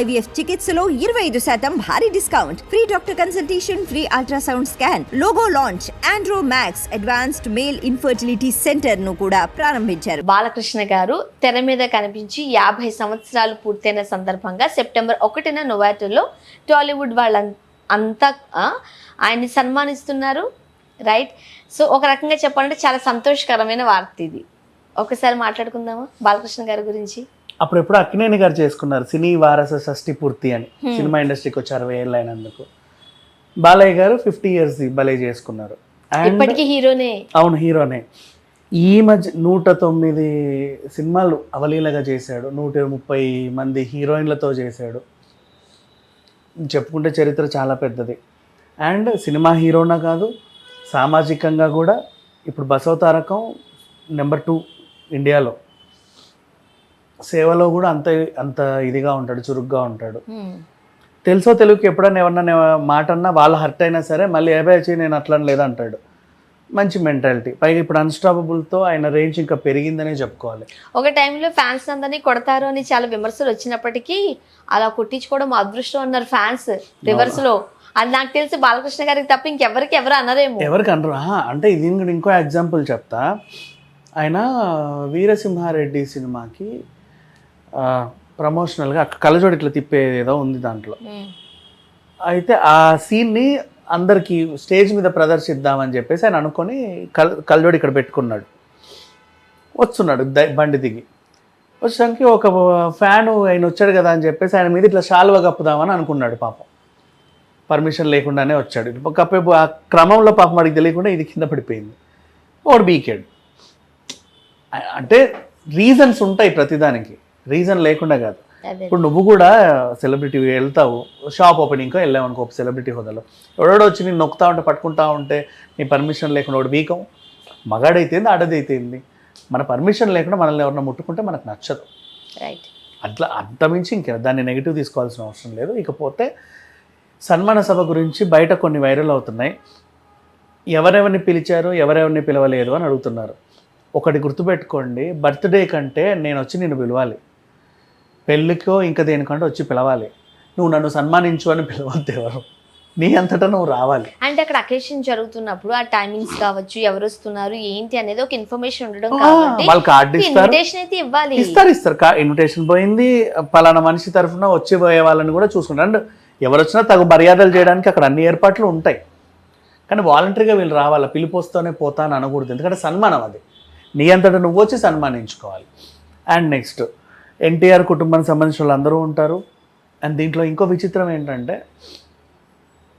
IVF చికిత్సలో ఇరవై ఐదు శాతం భారీ discount. Free doctor consultation free ultrasound scan logo launch Andro Max advanced male infertility సెంటర్ను కూడా ప్రారంభించారు. బాలకృష్ణ గారు తెర మీద కనిపించి యాభై సంవత్సరాలు పూర్తయిన సందర్భంగా సెప్టెంబర్ ఒకటిన నొవాటోలో టాలీవుడ్ వాళ్ళ అంతా ఆయన్ని సన్మానిస్తున్నారు. రైట్? సో ఒక రకంగా చెప్పాలంటే చాలా సంతోషకరమైన వార్త ఇది. ఒకసారి మాట్లాడుకుందామా? బాలకృష్ణ గారి గురించి. అప్పుడు ఎప్పుడు అక్కినేని గారు చేసుకున్నారు సినీ వారస షష్ఠి పూర్తి అని. సినిమా ఇండస్ట్రీకి వచ్చి అరవై ఏళ్ళు అయినందుకు బాలయ్య గారు ఫిఫ్టీ ఇయర్స్ భలే చేసుకున్నారు. ఇప్పటికీ హీరోనే. అవును హీరోనే. ఈ మధ్య నూట తొమ్మిది సినిమాలు అవలీలగా చేశాడు. నూట ముప్పై మంది హీరోయిన్లతో చేశాడు. చెప్పుకుంటే చరిత్ర చాలా పెద్దది. అండ్ సినిమా హీరోనా కాదు సామాజికంగా కూడా ఇప్పుడు బసవతారకం నెంబర్ టూ ఇండియాలో. సేవలో కూడా అంత అంత ఇదిగా ఉంటాడు చురుగ్గా ఉంటాడు. తెలుసో తెలుగుకి ఎప్పుడైనా ఎవరన్నా మాట అన్నా వాళ్ళు హర్ట్ అయినా సరే మళ్ళీ ఏబాచి నేను అట్లా లేదంటాడు. మంచి మెంటాలిటీ. పైగా ఇప్పుడు అన్స్టాపబుల్తో ఆయన రేంజ్ ఇంకా పెరిగిందనే చెప్పుకోవాలి. ఒక టైంలో ఫ్యాన్స్ అందరినీ కొడతారు అని చాలా విమర్శలు వచ్చినప్పటికీ అలా కొట్టించుకోవడం అదృష్టం అన్నారు ఫ్యాన్స్ రివర్స్లో అది నాకు తెలిసి బాలకృష్ణ గారికి తప్ప ఇంకెవరికి ఎవరు అనరేమో. ఎవరికి అనరు. అంటే ఇది ఇంకో ఇంకో ఎగ్జాంపుల్ చెప్తా. ఆయన వీరసింహారెడ్డి సినిమాకి ప్రమోషనల్గా కళ్ళజోడు ఇట్లా తిప్పేది ఏదో ఉంది దాంట్లో. అయితే ఆ సీన్ని అందరికీ స్టేజ్ మీద ప్రదర్శిద్దామని చెప్పేసి ఆయన అనుకొని కల్ కళ్ళజోడు ఇక్కడ పెట్టుకున్నాడు. వస్తున్నాడు ద- బండి దిగి. వచ్చానికి ఒక ఫ్యాను ఆయన వచ్చాడు కదా అని చెప్పేసి ఆయన మీద ఇట్లా శాలువ కప్పుదామని అనుకున్నాడు పాపం. పర్మిషన్ లేకుండానే వచ్చాడు. కప్పే ఆ క్రమంలో పాపం వాడికి తెలియకుండా ఇది కింద పడిపోయింది. వాడు బీకాడు. అంటే రీజన్స్ ఉంటాయి ప్రతిదానికి. రీజన్ లేకుండా కాదు. ఇప్పుడు నువ్వు కూడా సెలబ్రిటీ వెళ్తావు షాప్ ఓపెనింగ్కో వెళ్ళావు అనుకో సెలబ్రిటీ హోదాలో. ఎవడో వచ్చి నేను నొక్కుతా ఉంటే పట్టుకుంటా ఉంటే నీ పర్మిషన్ లేకుండా వాడు వీకం మగాడైతేంది ఆడదైతేంది. మన పర్మిషన్ లేకుండా మనల్ని ఎవరన్నా ముట్టుకుంటే మనకు నచ్చదు. రైట్ అట్లా అంతమించి ఇంక దాన్ని నెగిటివ్ తీసుకోవాల్సిన అవసరం లేదు. ఇకపోతే సన్మాన సభ గురించి బయట కొన్ని వైరల్ అవుతున్నాయి. ఎవరెవరిని పిలిచారు ఎవరెవరిని పిలవలేదు అని అడుగుతున్నారు. ఒకటి గుర్తుపెట్టుకోండి బర్త్డే కంటే నేను వచ్చి నిన్ను పిలవాలి. పెళ్ళికో ఇంకా దేనికంటే వచ్చి పిలవాలి. నువ్వు నన్ను సన్మానించు అని పిలవద్దు ఎవరు. నీ అంతటా నువ్వు రావాలి. అంటే అక్కడ అకేషన్ జరుగుతున్నప్పుడు ఆ టైమింగ్స్ కావచ్చు ఎవరు వస్తున్నారు ఏంటి అనేది ఒక ఇన్ఫర్మేషన్ ఉండడం వాళ్ళు కార్డు ఇస్తారు. ఇన్విటేషన్ అయితే ఇవ్వాలి. ఇస్తారు ఇస్తారు. ఇన్విటేషన్ పోయింది పలానా మనిషి తరఫున వచ్చి పోయే వాళ్ళని కూడా చూసుకుంటారు. అండ్ ఎవరు వచ్చినా తగు మర్యాదలు చేయడానికి అక్కడ అన్ని ఏర్పాట్లు ఉంటాయి. కానీ వాలంటరీగా వీళ్ళు రావాలా? పిలిపోస్తూనే పోతా అని అనకూడదు. ఎందుకంటే సన్మానం అది. నీ అంతటా నువ్వు వచ్చి సన్మానించుకోవాలి. అండ్ నెక్స్ట్ ఎన్టీఆర్ కుటుంబానికి సంబంధించిన వాళ్ళందరూ ఉంటారు. అండ్ దీంట్లో ఇంకో విచిత్రం ఏంటంటే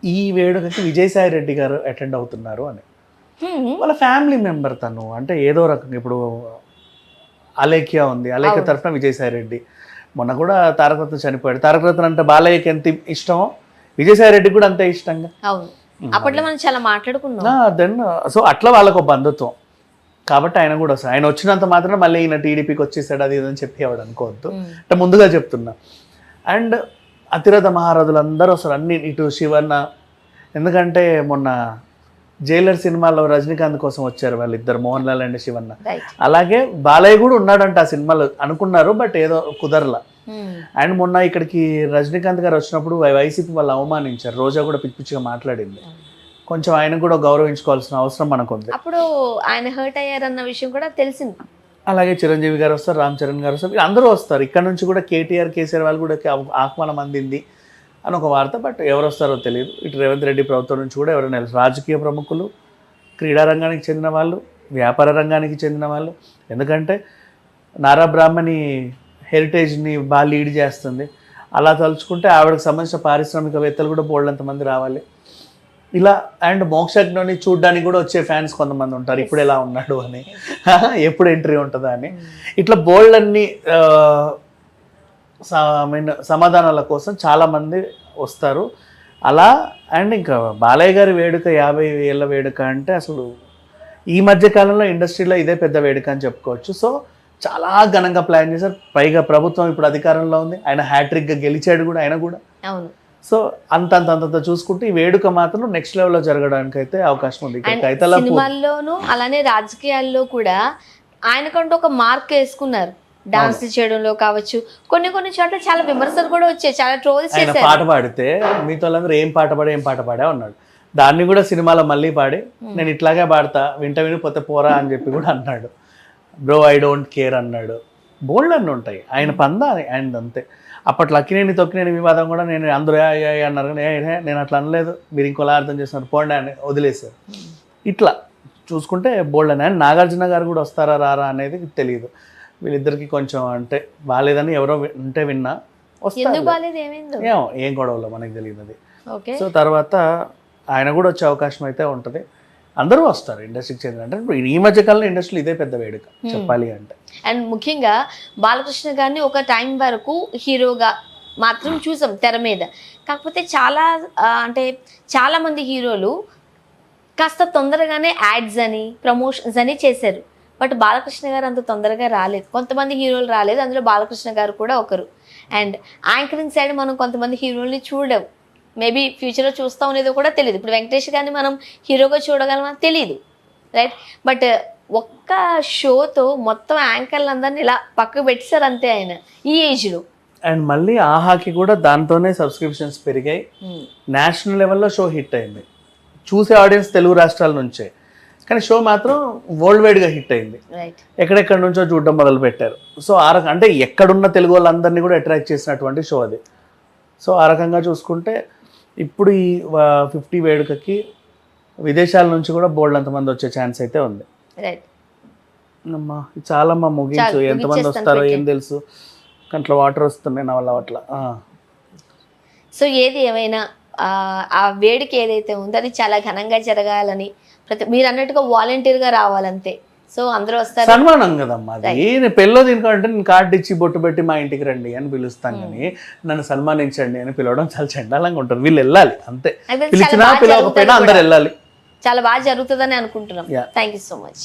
ఈ వేడుకకి విజయసాయి రెడ్డి గారు అటెండ్ అవుతున్నారు అని. వాళ్ళ ఫ్యామిలీ మెంబర్ తను. అంటే ఏదో రకంగా ఇప్పుడు అలేఖ్య ఉంది. అలేఖ్య. తరఫున విజయసాయి రెడ్డి. మొన్న కూడా తారకరత్న చనిపోయాడు. తారకరత్న అంటే బాలయ్యకి ఎంత ఇష్టమో విజయసాయి రెడ్డికి కూడా అంతే ఇష్టంగా. అప్పట్లో మనం చాలా మాట్లాడుకున్నాం. దెన్ సో అట్లా వాళ్ళకు బంధుత్వం. కాబట్టి ఆయన కూడా వస్తాడు ఆయన వచ్చినంత మాత్రం మళ్ళీ ఈయన టీడీపీకి వచ్చేసాడు అది ఇది అని చెప్పేవాడు అనుకోవద్దు. అంటే ముందుగా చెప్తున్నా. అండ్ అతిరథ మహారథులు అందరూ వస్తారు. అన్ని ఇటు శివన్న ఎందుకంటే మొన్న జైలర్ సినిమాలో రజనీకాంత్ కోసం వచ్చారు వాళ్ళిద్దరు మోహన్ లాల్ అండ్ శివన్న. అలాగే బాలయ్య కూడా ఉన్నాడంట ఆ సినిమాలో అనుకున్నారు బట్ ఏదో కుదరలా. అండ్ మొన్న ఇక్కడికి రజనీకాంత్ గారు వచ్చినప్పుడు వైసీపీ వాళ్ళు అవమానించారు. రోజా కూడా పిచ్చి పిచ్చిగా మాట్లాడింది. కొంచెం ఆయన కూడా గౌరవించుకోవాల్సిన అవసరం మనకు ఉంది అప్పుడు ఆయన హర్ట్ అయ్యారన్న విషయం కూడా తెలిసింది. అలాగే చిరంజీవి గారు వస్తారు రామ్ చరణ్ గారు వస్తారు అందరూ వస్తారు. ఇక్కడ నుంచి కూడా కేటీఆర్ కేసీఆర్ వాళ్ళు కూడా ఆహ్వానం అందింది అని ఒక వార్త బట్ ఎవరు వస్తారో తెలియదు. ఇటు రేవంత్ రెడ్డి ప్రభుత్వం నుంచి కూడా ఎవరైనా రాజకీయ ప్రముఖులు క్రీడా రంగానికి చెందిన వాళ్ళు వ్యాపార రంగానికి చెందిన వాళ్ళు. ఎందుకంటే నారా బ్రాహ్మణి హెరిటేజ్ని బాగా లీడ్ చేస్తుంది. అలా తలుచుకుంటే ఆవిడకి సంబంధించిన పారిశ్రామికవేత్తలు కూడా బోల్డంత మంది రావాలి. ఇలా అండ్ మోక్షజ్ఞని చూడడానికి కూడా వచ్చే ఫ్యాన్స్ కొంతమంది ఉంటారు. ఇప్పుడు ఎలా ఉన్నాడు అని. ఎప్పుడు ఎంట్రీ ఉంటుందా అని. ఇట్లా బోల్డ్ అన్ని మీన్ సమాధానాల కోసం చాలామంది వస్తారు. అలా అండ్ ఇంకా బాలయ్య గారి వేడుక యాభై ఏళ్ళ వేడుక అంటే అసలు ఈ మధ్య కాలంలో ఇండస్ట్రీలో ఇదే పెద్ద వేడుక అని చెప్పుకోవచ్చు. సో చాలా ఘనంగా ప్లాన్ చేశారు. పైగా ప్రభుత్వం ఇప్పుడు అధికారంలో ఉంది. ఆయన హ్యాట్రిక్గా గెలిచాడు కూడా ఆయన కూడా. అవును. సో అంత అంత అంత చూసుకుంటే ఈ వేడుక మాత్రం నెక్స్ట్ లెవెల్లో జరగడానికి అయితే అవకాశం ఉంది. సినిమాల్లోనూ అలానే రాజకీయాల్లో కూడా ఆయనకంటూ ఒక మార్క్ వేసుకున్నారు. డాన్స్ చేయడంలో కావచ్చు. కొన్ని కొన్ని చోట్ల చాలా విమర్శలు కూడా వచ్చాయి. చాలా ట్రోల్స్ చేశారు. పాట పాడితే మీతో వాళ్ళందరూ ఏం పాట పాడే ఏం పాట పాడా అన్నాడు. దాన్ని కూడా సినిమాలో మళ్ళీ పాడి నేను ఇట్లాగే పాడతా వింట విని పోతే పోరా అని చెప్పి కూడా అన్నాడు. బ్రో ఐ డోంట్ కేర్ అన్నాడు. బోల్డ్ అన్నీ ఉంటాయి. ఆయన పంద ఆయన అంతే అప్పట్లో అక్కినేని తొక్కినేని వివాదం కూడా నేను అందరూ అన్నారు కానీ "ఏ, ఏ, నేను అట్లా అనలేదు. మీరు ఇంకోలా అర్థం చేస్తున్నారు. పోండి అని వదిలేశారు. ఇట్లా చూసుకుంటే బోల్డ్ అని. నాగార్జున గారు కూడా వస్తారా రారా అనేది తెలియదు వీళ్ళిద్దరికి కొంచెం అంటే బాగాలేదని ఎవరో ఉంటే విన్నా వస్తారు ఏం గొడవలో మనకి తెలియదు అది. సో తర్వాత ఆయన కూడా వచ్చే అవకాశం అయితే ఉంటుంది. అందరూ వస్తారు ఇండస్ట్రీకి చెందిన అంటే ఇప్పుడు ఈ మధ్య కాలంలో ఇండస్ట్రీలో ఇదే పెద్ద వేడుక చెప్పాలి అంటే. అండ్ ముఖ్యంగా బాలకృష్ణ గారిని ఒక టైం వరకు హీరోగా మాత్రం చూసాం తెర మీద. కాకపోతే చాలా అంటే చాలా మంది హీరోలు కాస్త తొందరగానే యాడ్స్ అని ప్రమోషన్స్ అని చేశారు. బట్ బాలకృష్ణ గారు అంత తొందరగా రాలేదు. కొంతమంది హీరోలు రాలేదు. అందులో బాలకృష్ణ గారు కూడా ఒకరు. అండ్ యాంకరింగ్ సైడ్ మనం కొంతమంది హీరోల్ని చూడడం మేబీ ఫ్యూచర్లో చూస్తాం లేదో కూడా తెలియదు ఇప్పుడు వెంకటేష్ గారిని మనం హీరోగా చూడగలమా తెలియదు రైట్ బట్ ఒక్క షోతో మొత్తం యాంకర్లు అందరిని ఇలా పక్కకు పెట్టేశారు అంతే ఆయన ఈ ఏజ్లో. అండ్ మళ్ళీ ఆహాకి కూడా దాంతోనే సబ్స్క్రిప్షన్స్ పెరిగాయి. నేషనల్ లెవెల్లో షో హిట్ అయింది. చూసే ఆడియన్స్ తెలుగు రాష్ట్రాల నుంచే. కానీ షో మాత్రం వరల్డ్ వైడ్గా హిట్ అయింది. ఎక్కడెక్కడి నుంచో చూడడం మొదలు పెట్టారు సో ఆ రకం అంటే ఎక్కడున్న తెలుగు వాళ్ళందరినీ కూడా అట్రాక్ట్ చేసినటువంటి షో అది. సో ఆ రకంగా చూసుకుంటే ఇప్పుడు ఈ ఫిఫ్టీ వేడుకకి విదేశాల నుంచి కూడా బోల్డ్ అంతమంది వచ్చే ఛాన్స్ అయితే ఉంది. రైట్ అమ్మా చాలమ్మా ముగించు. చాలు, ఎంతమంది వస్తారో ఏం. తెలుసు. కంట్లో వాటర్ వస్తున్నాయి నా వల్ల అట్లా. సో ఏది ఏమైనా ఆ, ఆ వేడుక ఏదైతే ఉందో అది చాలా ఘనంగా జరగాలని ప్రతి మీరు అన్నట్టుగా వాలంటీర్గా రావాలంతే. సో అందరూ వస్తారు. సన్మానం కదమ్మా అది. నేను పెళ్ళో దీనికంటే నేను కార్డు ఇచ్చి బొట్టు పెట్టి మా ఇంటికి రండి అని పిలుస్తాను కానీ నన్ను సన్మానించండి అని పిలవడం చాలా చండాలంగా ఉంటుంది. వీళ్ళు వెళ్ళాలి అంతే. పిలిచినా పిలవకపోయినా అందరు. వెళ్ళాలి. చాలా బాగా జరుగుతుందని అనుకుంటున్నాం. Thank you so much